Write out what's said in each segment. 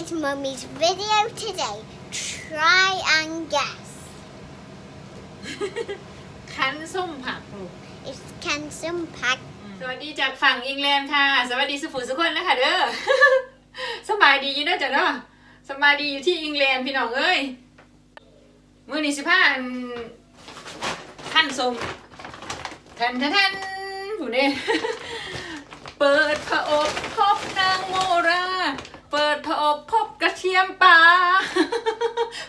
It's Mummy's video today. Try and guess. คั้นส้มผักลูก It's can some pack. สวัสดีจากฝั่งอังกฤษค่ะ สวัสดีสุภูสุคนนะคะเด้อ สบายดีอยู่เนาะจ้ะเนาะสบายดีอยู่ที่อังกฤษพี่น้องเอ้ย มื้อนี้สิพาอันขั้นส้มแทนแทนแทนผู้นี่เปิดผอบพบนางโมรา เปิดผอบพบกระเที ยมป่า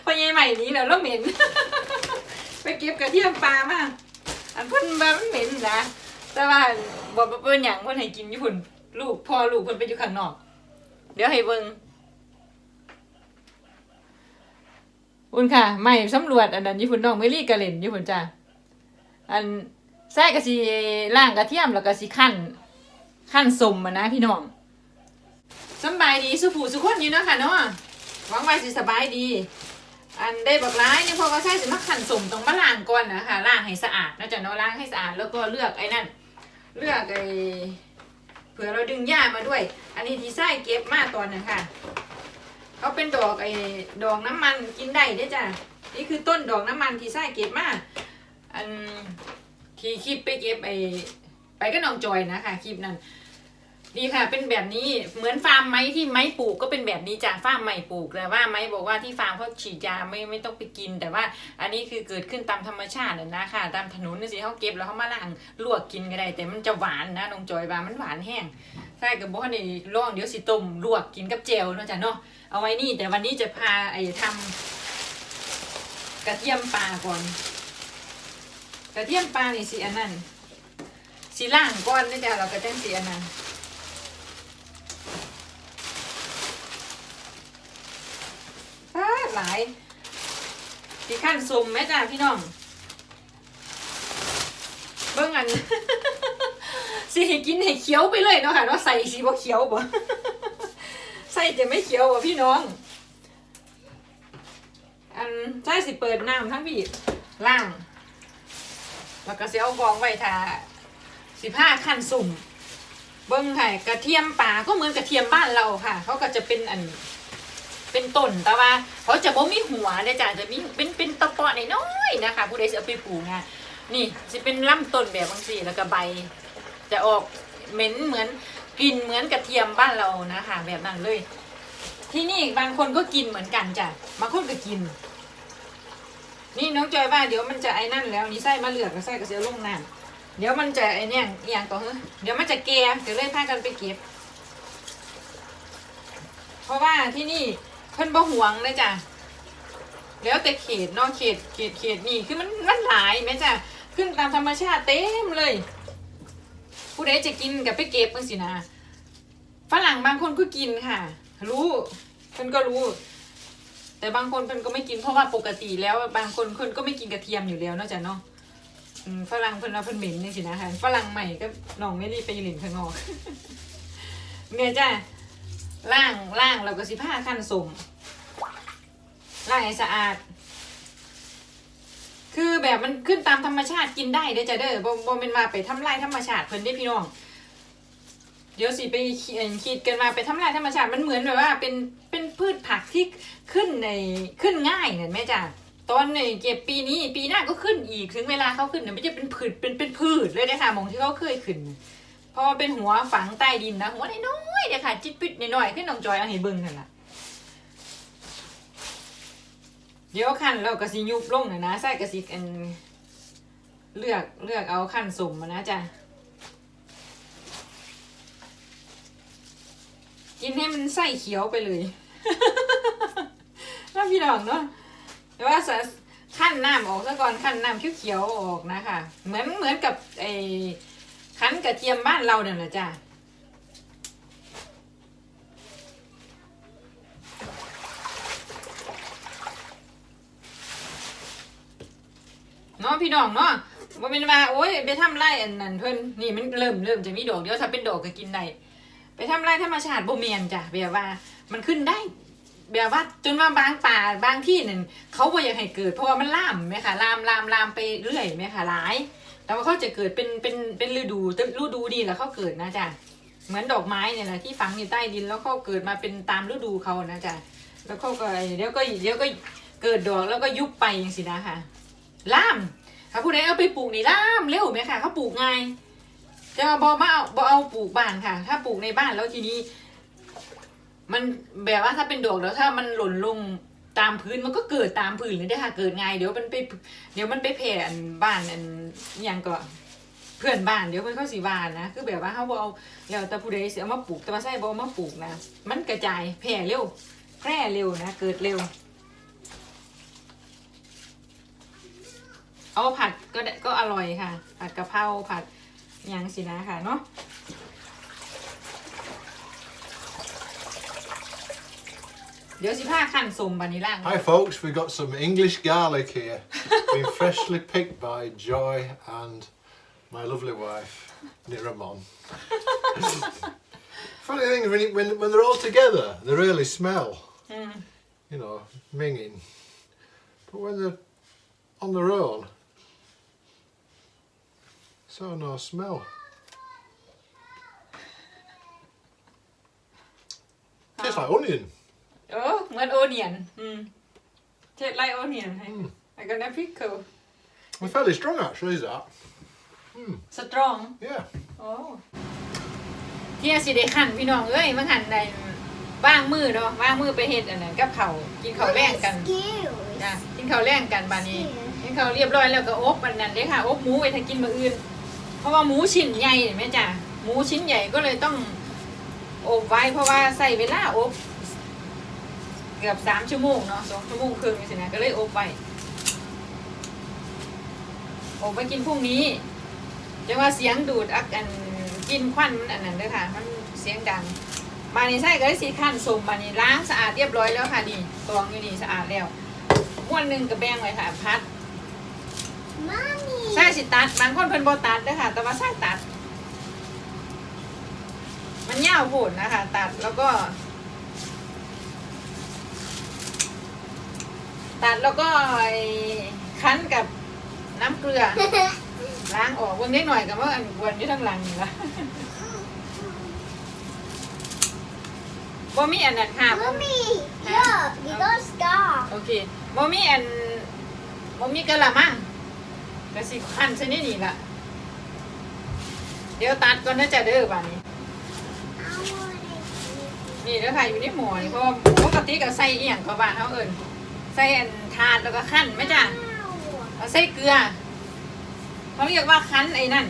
พอใหญ่ใหม่นี้แล้วเราเหม็น ไปเก็บกระเทียมปลามาอันเพิ่นว่ามันเหม็นนะแต่ว่าบ่บ่เป็นหยังเพิ่นให้กินอยู่พุ่นลูกพ่อลูกเพิ่นไปอยู่ข้างนอก เดี๋ยวให้เบิ่งอุ่นค่ะไม่สำรวจอันนั้นอยู่พุ่นน้องเมลี่กะเล่นอยู่พุ่นจ้ะอันใส่ก็สิล่างกระเทียมแล้วก็สิคั่นคั่นสมอะนะพี่น้องสบายดีสุผู้สุคนอยู่นะค่ะเนาะ หวังว่าสิสบายดี อันได้บอกร้ายเนี่ยพอเขาใช้สิมาขันสมตรงมาล้างก่อนนะคะล้างให้สะอาดนะจ๊ะเนาะล้างให้สะอาดแล้วก็เลือกไอ้นั่น เลือกไอ้เผื่อเราดึงหญ้ามาด้วย อันนี้ที่ไส้เก็บมาตอนนั้นค่ะเขาเป็นดอกไอ้ดอกน้ำมันกินได้เด้จ้ะนี่คือต้นดอกน้ำมันที่ไส้เก็บมาอันที่คลิปไปเก็บไอ้ไปก็น้องจอยนะคะคลิปนั้น ดีค่ะ เป็นแบบนี้เหมือนฟาร์มไม้ที่ไม้ปลูกก็เป็นแบบนี้จ้ะฟาร์มไม้ปลูกแต่ว่าไม้บอกว่าที่ฟาร์มเขาฉีดยาไม่ไม่ต้องไปกิน แต่ว่าอันนี้คือเกิดขึ้นตามธรรมชาตินะค่ะ ตามถนนนี่สิเขาเก็บแล้วเขามาล้างลวกกินก็ได้ แต่มันจะหวานนะน้องจอยว่ามันหวานแห้งใช่กับบอกนี่ล่องเดี๋ยวสิต้มลวกกินกับเจลเนาะจ้ะเนาะเอาไว้นี่แต่วันนี้จะพาไอ้ทำกระเทียมปลาก่อน กระเทียมปลานี่สิอันนั้นสิล่างก่อนนะจ๊ะเราก็จังสิอันนั้น อ้าหลาย ที่ขั้นซุ่มแม่จ้าพี่น้อง เบิ่งอัน สิให้กินให้เขียวไปเลยเนาะค่ะเนาะใส่สีบ่เขียวบ่ใส่จะไม่เขียวบ่พี่น้อง อันใช่สิเปิดน้ำทั้งพี่ล่าง แล้วก็เสิเอากองไว้ทาสิผ้าขั้นสุ่มเบิ่งค่ะกระเทียมป่าก็เหมือนกระเทียมบ้านเราค่ะเขาก็จะเป็นอัน เป็นต้นแต่ว่าเขาจะบ่มีหัวเด้อจ้ะจะมีเป็นเป็นตะปอน้อยๆนะคะ ผู้ใดจะเอาไปปลูกงะนี่จะเป็นลำต้นแบบบางสีแล้วก็ใบ จะออกเหม็นเหมือนกลิ่นเหมือนกระเทียมบ้านเรานะคะแบบนั้นเลย ที่นี่บางคนก็กินเหมือนกันจ้ะบางคนก็กิน นี่น้องจอยว่าเดี๋ยวมันจะไอ้นั่นแล้วนี่ไส้มะเหลือกกับไส้กระเสียลงน้ำเดี๋ยวมันจะไอ้เนี่ยอย่างต่อเฮ้เดี๋ยวมันจะแก่เดี๋ยวเลยพากันไปเก็บ เพราะว่าที่นี่ เพิ่นบ่หวงเลยจ้ะแล้วแต่เขตนาะเขตเขตเขตนี่คือมันมันหลายไหมจ้ะขึ้นตามธรรมชาติเต็มเลย ผู้ใดจะกินกับไปเก็บมันสินะฝรั่งบางคนก็กินค่ะ รู้เพิ่นก็รู้ แต่บางคนเพิ่นก็ไม่กินเพราะว่าปกติแล้วบางคนคนก็ไม่กินกระเทียมอยู่แล้วนาะจ้ะเนาะฝรั่งเพิ่นว่าเพิ่นเหม็นนี่สินะค่ะฝรั่งใหม่ก็น้องไม่รีบไปหลินข้างนอกเนี่ยจ้ะ ล่างล่างเราก็สิผ้าขั้นสมล่างให้สะอาด คือแบบมันขึ้นตามธรรมชาติกินได้เด้อจ้ะเด้อบ่บ่เป็นว่าไปทำลายธรรมชาติเพิ่นได้พี่น้อง เดี๋ยวสิไปขียนคิดกันมาไปทำลายธรรมชาติมันเหมือนแบบว่า เป็นเป็นพืชผักที่ขึ้นในขึ้นง่ายเนี่ยแม่จ้ะตอนในเก็บปีนี้ปีหน้าก็ขึ้นอีกถึงเวลาเขาขึ้นเนี่ยไม่จะเป็นพืชเป็นเป็นพืชเลยนะคะมองที่เขาเคยขึ้น เพราะว่าเป็นหัวฝังใต้ดินนะหัวน้อยๆเดี๋ยวค่ะจิตปิดน้อยๆขึ้นน้องจอยเอาให้เบิ่งนั่นแหละเดี๋ยวขั้นเรากระสียุบลงนะนะใส่กระสีอันเลือกเลือกเอาขั้นสมมานะจ๊ะกินให้มันไส้เขียวไปเลยแล้วพี่ดองเนาะแต่ว่าสะขั้นน้ำออกซะก่อนขั้นน้ำเขียวๆออกนะคะเหมือนเหมือนกับไอ คั้นกระเทียมบ้านเราเนี่ยแหละจ้ะเนาะพี่น้องเนาะว่าเป็นว่าโอ้ยไปทำไรอันนั้นเพิ่นนี่มันเริ่มเริ่มจะมีดอกเดี๋ยวถ้าเป็นดอกก็กินได้ไปทำไรธรรมชาติบ่เมียนจ้ะแบบว่า มันขึ้นได้แบบว่าจนว่าบางป่าบางที่นั่นเขาบ่อยากให้เกิด เพราะว่ามันล่ามไหมคะลามลามลามไปเรื่อยไหมคะหลาย แต่ว่าเขาจะเกิดเป็นเป็นเป็นฤดูแต่ฤดูดีแล้วเขาเกิดนะจ๊ะเหมือนดอกไม้เนี่ยแหละที่ฝังอยู่ใต้ดินแล้วเขาเกิดมาเป็นตามฤดูเขานะจ๊ะแล้วเขาก็เดี๋ยวก็เดี๋ยวก็เกิดดอกแล้วก็ยุบไปอย่างสินะค่ะล่ามถ้าผู้ใดเอาไปปลูกนี่ล่ามเร็วไหมค่ะเขาปลูกไง่ายจะบอมาเอาบอเอาปลูกบ้านค่ะ ถ้าปลูกในบ้านแล้วทีนี้ มันแบบว่าถ้าเป็นดอกแล้วถ้ามันหล่นลง ตามพื้นมันก็เกิดตามพื้นเลยได้อค่ะ เกิดไงเดี๋ยวมันไป เดี๋ยวมันไปแผ่อันบ้านอันอย่างก็เพื่อนบ้านเดี๋ยวเพื่อนเขาสีวานนะคือแบบว่าเขาบเอาแล้วแต่ผู้ใดเสียมาปลูกแต่ว่าใส่บอมาปลูกนะมันกระจายแผ่เร็วแพร่เร็วนะเกิดเร็ว เอาผัดก็ได้ก็อร่อยค่ะ ผัดกะเพราผัดย่างสินะค่ะเนาะ เดี๋ยวสิผ้าขั้นสมบันนี้ล่าง Hi folks, we've got some English garlic here. Been freshly picked by Joy and my lovely wife, Niramon. Funny thing, when, it- when, when they're all together, they really smell, อืม you know, minging. But when they're on their own, so no smell. Tastes like onion. เออเหมือนโอเนียนอืมเท็ดไลโอเนียนให้ไอ้ก็น้ำพริกเคิล Well, fairly strong actually, is that? สตรอง Yeah. โอ้เที่ยสิได้ขันพี่น้องเอ้ยมาขันในบ้างมือเนาะบ้างมือไปเฮ็ดอันนั้นกับเขาวกินข้าวแรงกัน Excuse. จ้ะกินข้าวแรงกันบานนี้กินข้าวเรียบร้อยแล้วก็อบอันนั้นเด้อค่ะอบหมูไว้ถ้ากินมื้ออื่น เพราะว่าหมูชิ้นใหญ่เห็นไหมจ้ะหมูชิ้นใหญ่ก็เลยต้องอบไว้เพราะว่าใส่เวลาอบ เกือบสามชั่วโมงเนาะสองชั่วโมงครึ่งสินะก็เลยอบไว้อบไปกินพรุ่งนี้จะว่าเสียงดูดอักอันกินควันมันอันนั้นเด้อค่ะ มันเสียงดัง มานี่ใส่ก็ได้สีขั้นสมมานี่ล้างสะอาดเรียบร้อยแล้วค่ะนี่ตวงอยู่นี่สะอาดแล้วม้วนหนึ่งกระแบงไว้ค่ะ พัด Mommy. ใส่สิตัดบางคนเพิ่นบ่ตัดเด้อค่ะ แต่ว่าใส่ตัด มันยาวโผดนะคะ ตัดแล้วก็ ตัดแล้วก็ไอ้คั้นกับน้ำเกลือ ล้างออกเบิ่งนิดหน่อยกับว่าอันกวนอยู่ทั้งหลังนี่ละบ่มีอันนั้นค่ะบ่ Mommy, look, you got a scar. โอเคบ่มีอันบ่มีกะละมังก็สิคั่นซะนี่นี่ล่ะเดี๋ยวตัดก่อนนะจ๊ะเด้อบัดนี้ I want it. นี่เด้อค่ะอยู่ในหม้อนี่เพราะว่าปกติก็ใส่อีหยังก็บ้านเฮาเอิ้น ใส่อันทานแล้วก็คั่นไหมจ้ะเอาใส่เกลือเขาเรียกว่าคั้นไอ้นั่น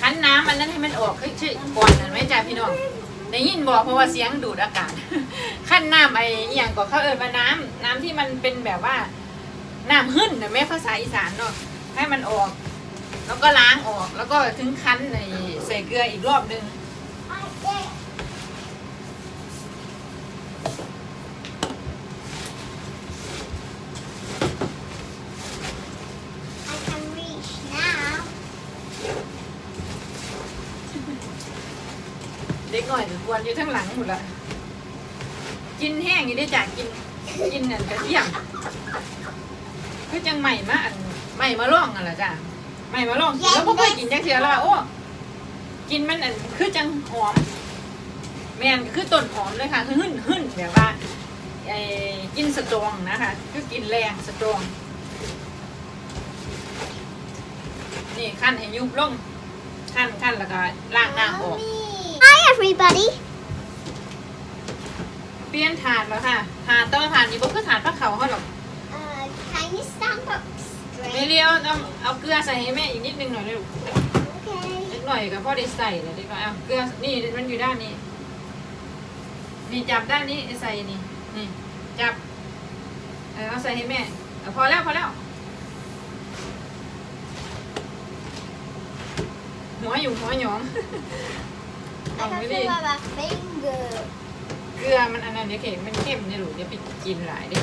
คั้นน้ำอันนั้นให้มันออกคือชื่อก่อนนั่นไหมจ้ะพี่น้องได้ยินบอกเพราะว่าเสียงดูดอากาศขั้นน้ำไอ้อย่างก็เขาเอิญว่าน้ำน้ำที่มันเป็นแบบว่าน้ำหึ่นนะแม่ภาษาอีสานเนาะให้มันออก แล้วก็ล้างออกแล้วก็ถึงคั้นในใส่เกลืออีกรอบนึง I get. I can reach now. เด็ก หน่อยจะกวนอยู่ทั้งหลังหมดละกินแห้งอยู่ได้จากกินกินนั่นกระเทียมคือจังใหม่มาอันใหม่มาล่องกันละจ้ะใหม่มาล่องกินแล้วพวกเคยกินจังเสียแล้วว่าโอ้กินมันอันคือจังหอมแมนคือต้นหอมเลยค่ะคือหึ่นหึ่นแบบว่าไอ้กินสตรองนะคะคือกินแรงสตรองนี่ขั้นให้ยุบลงขั้นขั้นแล้วก็ล้างน้ำออก Mommy. Hi, everybody. เปลี่ยนถาดแล้วค่ะถาดต้องถาดนี้บ่คือถาดพระเขาเขาหรอก Uh, can you stand up ไม่ straight? เลี้ยวเอาเอาเกลือใส่ให้แม่อีกนิดนึงหน่อยเลยลูก Okay. นิดหน่อยก็พอได้ใส่เลยดีกว่าเอาเกลือนี่มันอยู่ด้านนี้นี่จับด้านนี้ใส่นี่นี่จับเออเอาใส่ให้แม่เอาพอแล้วพอแล้วหัวอยู่หัวหยอง I เอาไม่ can ดี feel my finger. เกลือมันอันนั้นเดี๋ยวเข็มมันเข้มเนี่ยลูกเดี๋ยวไปกินหลายเด้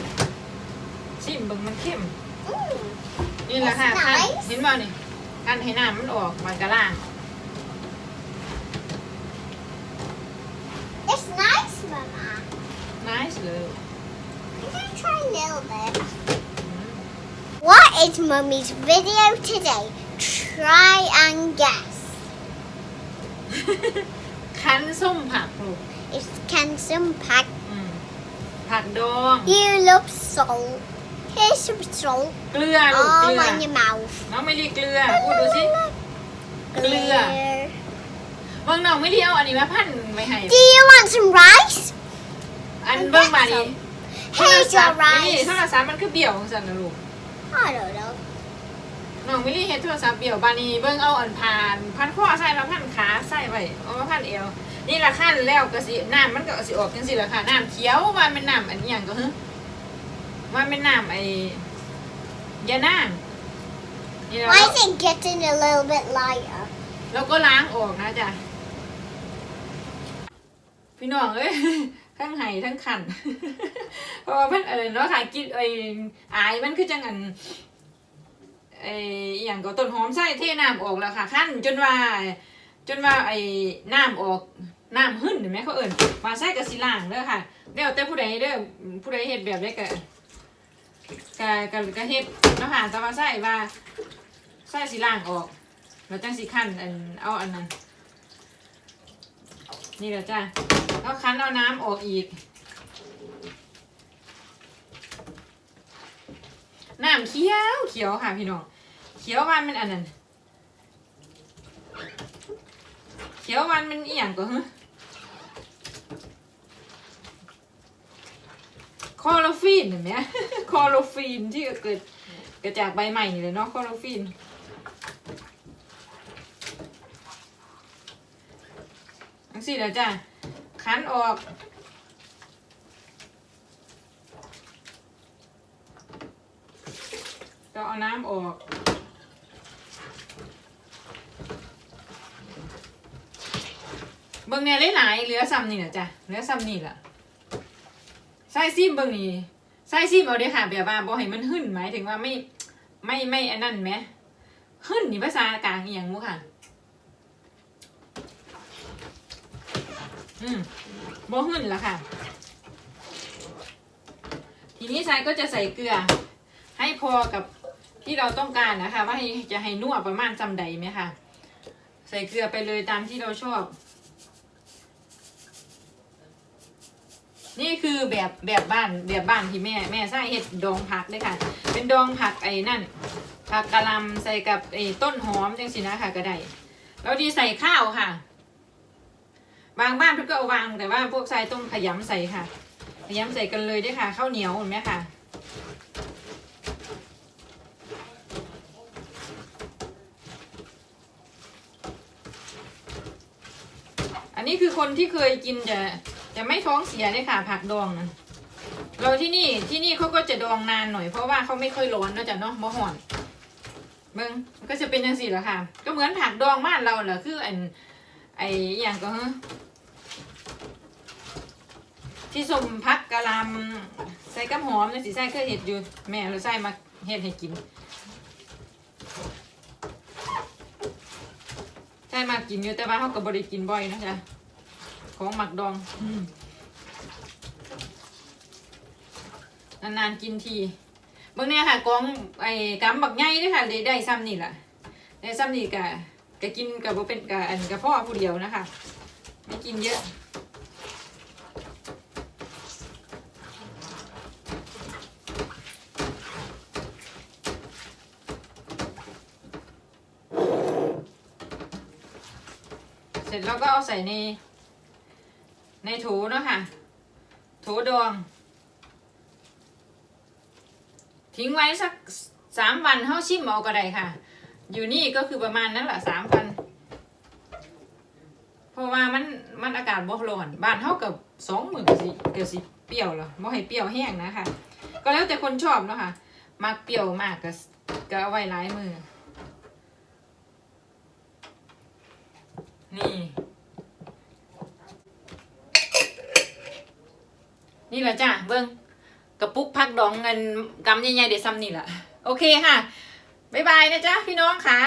ชิมเบิ่งมันเข้ม Mm. นี่แหละค่ะ It's ขั้น nice เห็นบ่นี่ขั้นให้น้ำมันออกมันกระล่าง It's nice, Mama. นิสเลย I'm gonna try a little bit. What is Mummy's video today? Try and guess. คคั้นส้มผักลูก It's can some pack. อืมผักดอง You love salt. Here's some salt เกลือลูกเกลื all อ on your mouth. น้องไม่รีเกลือพูดดูสิ Clear. เบิ่งน้องไม่รีเอาอันนี้มาพันไว้ให้ Do you want some rice? อันเบิ่งมานี่ Here's your นี่ rice. โทรศัพท์มันคือเบี่ยวของสันนะลูก I don't know. น้องมิลลี่เฮ็ดโทรศัพท์เบี่ยวบานี้เบิ่งเอาอันผ่าน พันข้อใส่มาพันขาใส่ไว้เอามาพันเอวนี่ละขั้นแล้วก็สิน้ำมันก็สิออกจังซี่ละค่ะน้ำเขียวว่าเป็นน้ำอันนี้หยังก็ฮึว่าเป็นน้ำไอ้ยานางนี่แล้ว Why is it getting a little bit lighter? แล้วก็ล้างออกนะจ๊ะพี่น้องเอ้ยทั้งไห้ทั้งขันเพราะว่ามันเออเนาะค่ะกินไอ้อายมันคือจังอัน ไอ้อหย่างก็ต้นหอมใส่เทน้ำออกแล้วค่ะขั้นจนว่า จนว่าไอ้น้ำออกน้ำหึ่นเห็นไหมเขาเอิ่นมาใส่กับสีล่างเด้อค่ะเดี๋ยวแต่ผู้ใดเด้อผู้ใดเฮ็ดแบบได้กะกะกะกะเฮ็ดเนาะค่ะแต่ว่าใส่ว่าใส่สีล่างออกแล้วจังสีขั้นอันเอาอันนั้นนี่แหละจ้ะแล้วคั้นเอาน้ำออกอีก น้ำเขียวเขียวค่ะพี่น้อง เขียววันมันอันนั้น เขียววันมันอีหยังก็ฮะคลอโรฟีนเห็นไหมคลอโรฟีนที่เกิดเกิดจากใบใหม่นี่เลยเนาะคลอโรฟีนอังสิแล้วจ้ะคั้นออก ก็เอา น้ำออก เบิ่งเนี่ยหลายๆเหลือซ้ำนี่แหละจ้ะเหลือซ้ำนี่แหละใส่ซิมเบิ่งนี่ใส่ซิมเอาเด้ค่ะแบบว่าบ่ให้มันหึ่นหมายถึงว่าไม่ไม่ไม่อันนั้นไหมหึ่นนี่ภาษากลางอีหยังมุค่ะ อืมบ่หึ่นละค่ะทีนี้ทรายก็จะใส่เกลือให้พอกับ ที่เราต้องการนะคะ ว่าจะให้นัวประมาณจำใดไหมคะใส่เกลือไปเลยตามที่เราชอบ นี่คือแบบแบบบ้านแบบบ้านที่แม่แม่ใส่เห็ดดองผักเลยค่ะ เป็นดองผักไอ้นั่นผักกะลำใส่กับไอ้ต้นหอมจังสินะค่ะก็ได้แล้วดีใส่ข้าวค่ะบางบ้านเพิ่นก็เอาวางแต่ว่าพวกทรายต้องขยำใส่ค่ะขยำใส่กันเลยด้วยค่ะข้าวเหนียวเห็นไหมค่ะ นี้คือคนที่เคยกินจะจะไม่ท้องเสียเลยค่ะ ผักดองนะเราที่นี่ที่นี่เขาก็จะดองนานหน่อยเพราะว่าเขาไม่ค่อยร้อนเนอะจ๊ะเนาะบ่ห่อนเบิ้งก็จะเป็นจังสี่แหละค่ะ ก็เหมือนผักดองบ้านเราแหละคือไอันไอ้อย่างก็ฮะที่สมพักกะหลำใส่กับหอมนะสิใส่เคยเห็ดอยู่ แม่เราใส่มาเห็ดให้กินใช่มากินอยู่แต่ว่าเขาก็บริกินบ่อยนะจ๊ะ ของหมักดองอืมนานๆกินทีเบางเนี่ยค่ะกองไอ้กำบักใหญ่ด้วยค่ะได้ได้ซ้ำนี่แหละได้ซ้ำนี่กะกะกินกับบ่เป็นกะอันกะพ่อผู้เดียวนะคะ ไม่กินเยอะเสร็จแล้วก็เอาใส่ใน ในโถเนาะค่ะโถดองทิ้งไว้สักสามวันเท่าชิมเอาก็ได้ค่ะ อยู่นี่ก็คือประมาณนั้นแหละสามวัน เพราะว่ามันมันอากาศบ่ร้อนบ้านเท่ากับสองหมื่นสิเกิดสิเปรี้ยวเหรอบ่ให้เปรี้ยวแห้งนะคะ ก็แล้วแต่คนชอบเนาะค่ะมักเปรี้ยวมากก็ก็เอาไว้หลายมือ นี่ นี่แหละจ้ะเบิ้งกระปุกพักดองเงินกำใหญ่ๆเดี๋ยวซ้ำนี่แหละโอเคค่ะ บ๊ายบายนะจ๊ะพี่น้องค่ะ